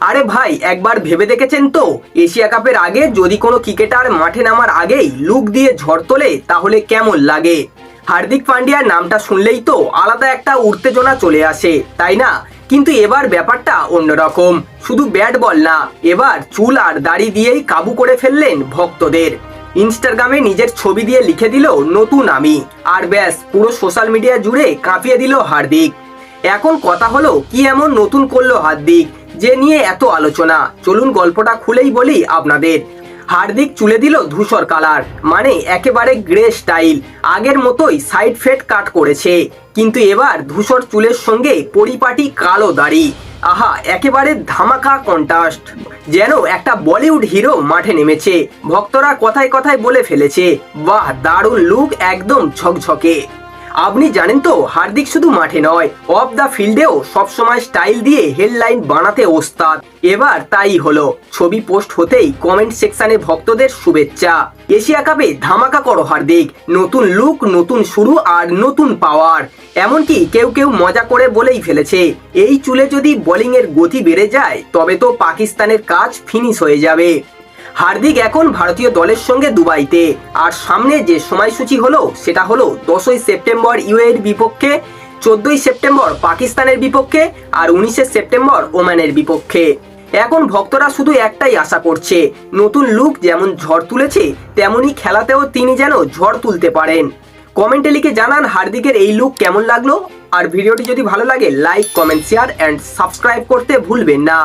আরে ভাই, একবার ভেবে দেখেছেন তো? এশিয়া কাপের আগে যদি কোনো ক্রিকেটার মাঠে নামার আগেই লুক দিয়ে ঝড় তোলে, তাহলে কেমন লাগে? হার্দিক পান্ডিয়ার নামটা শুনলেই তো আলাদা একটা উত্তেজনা চলে আসে, তাই না? কিন্তু এবার ব্যাপারটা অন্যরকম। শুধু ব্যাট বল না, এবার চুল আর দাড়ি দিয়েই কাবু করে ফেললেন ভক্তদের। ইনস্টাগ্রামে নিজের ছবি দিয়ে লিখে দিল, নতুন আমি। আর ব্যাস, পুরো সোশ্যাল মিডিয়া জুড়ে কাঁপিয়ে দিল হার্দিক। এখন কথা হলো, কি এমন নতুন করল হার্দিক? যে নিয়ে এত আলোচনা। চলুন গল্পটা খুলেই বলি আপনাদের। হার্দিক চুলে দিল ধূসর কালার মানে একেবারে গ্রে স্টাইল আগের মতোই সাইড ফেড কাট করেছে। কিন্তু এবার ধূসর চুলের সঙ্গে পরিপাটি কালো দাড়ি। আহা, একেবারে ধামাকা কন্টাস্ট যেন একটা বলিউড হিরো মাঠে নেমেছে। ভক্তরা কথায় কথায় বলে ফেলেছে, বাহ, দারুণ লুক একদম ঝকঝকে। আপনি জানেন তো, হার্দিক শুধু মাঠে নয় অফ দ্য ফিল্ডেও সবসময় স্টাইল দিয়ে হেডলাইন বানাতে ওস্তাদ। এবার তাই হলো, ছবি পোস্ট হতেই কমেন্ট সেকশনে ভক্তদের শুভেচ্ছা। এশিয়া কাপে ধামাকা করো হার্দিক, নতুন লুক নতুন শুরু আর নতুন পাওয়ার এমনকি কেউ কেউ মজা করে বলেই ফেলেছে, এই চুলে যদি বোলিং এর গতি বেড়ে যায়, তবে তো পাকিস্তানের কাজ ফিনিশ হয়ে যাবে। হার্দিক এখন ভারতীয় দলের সঙ্গে দুবাইতে। আর সামনে যে সময়সূচি হলো, সেটা হলো দশই সেপ্টেম্বর ইউএর বিপক্ষে, চোদ্দই সেপ্টেম্বর পাকিস্তানের বিপক্ষে, আর উনিশে সেপ্টেম্বর ওমানের বিপক্ষে। এখন ভক্তরা শুধু একটাই আশা করছে, নতুন লুক যেমন ঝড় তুলেছে, তেমনি খেলাতেও তিনি যেন ঝড় তুলতে পারেন। কমেন্টে লিখে জানান হার্দিকের এই লুক কেমন লাগল, আর ভিডিওটি যদি ভালো লাগে, like, comment, share and subscribe করতে ভুলবেন না।